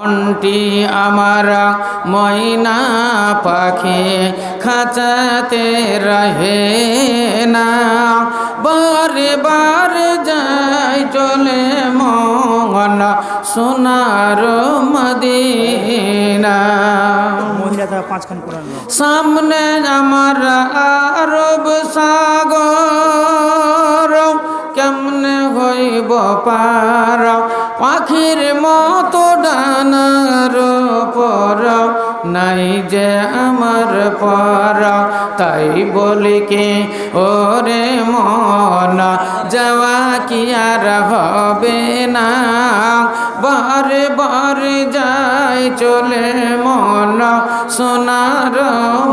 মনটি আমার ময়না পাখি খাঁচাতে রহে না। বারে বারে যাই চলে মন সোনার মদিনা। সামনে আমার আরব সাগর কেমনে হইব পার? পাখির মতো ডানার পর নাই যে আমার পর। তাই বলি কি, ওরে মন, যাওয়া কি আর হবে না? বারে বারে যাই চলে মন, সোনার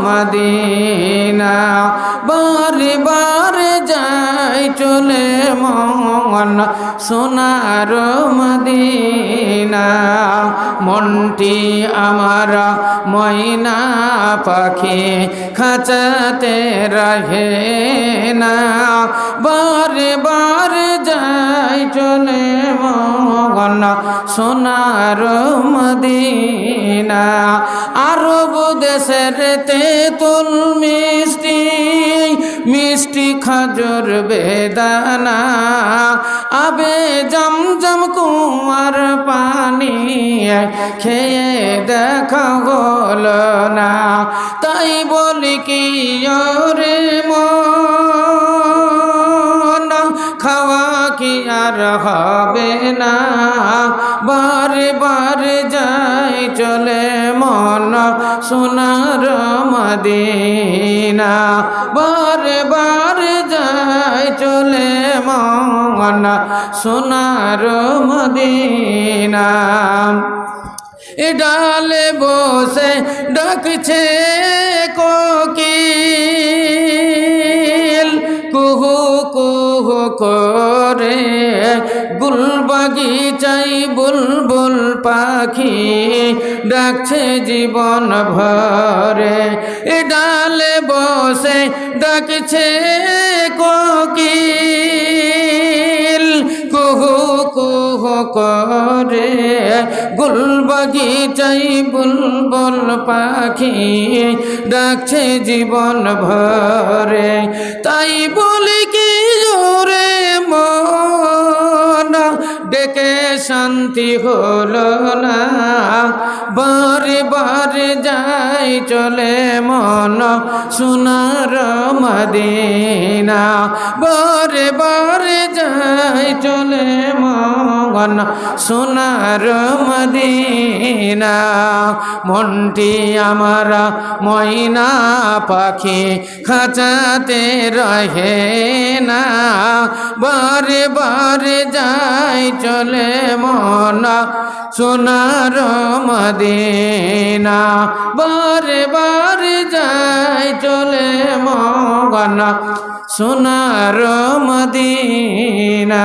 মদিনা। বারে বারে যাই চলে মন, সোনার মদিনা, মনটি আমার ময়না পাখি খাঁচাতে রহে না। বারে বারে যাই চলে মন, সোনার মদিনা, আরব দেশের তে মিষ্টি খাজর বেদানা, আবে জমজম কুমার পানি খেয়ে দেখা হল না। তাই বলি কি রে মন? খাওয়া কি আর হবে না? বারে বারে সোনার মদিনা। বার বার যাই চলে মন সোনার মদিনা। এ ডালে বসে ডাকছে কোকিল। করে। গুল বাগিচাই বুলবুল পাখি, ডাকছে জীবন ভরে। এ ডালে বসে ডাকছে কুহু কুহু করে। গুল বাগিচাই বুলবুল পাখি, ডাকছে জীবন ভরে। তাই বলি জোরে মনা, ডেকে শান্তি হলো না। বারে বারে যাই চলে মন, সোনার মদিনা। বারে বারে মন সোনার মদিনা, মনটি আমার ময়না পাখি খাঁচাতে রহে না। বারে বারে যাই চলে মন সোনার মদিনা, বারে বারে যাই চলে মন সোনার মদিনা।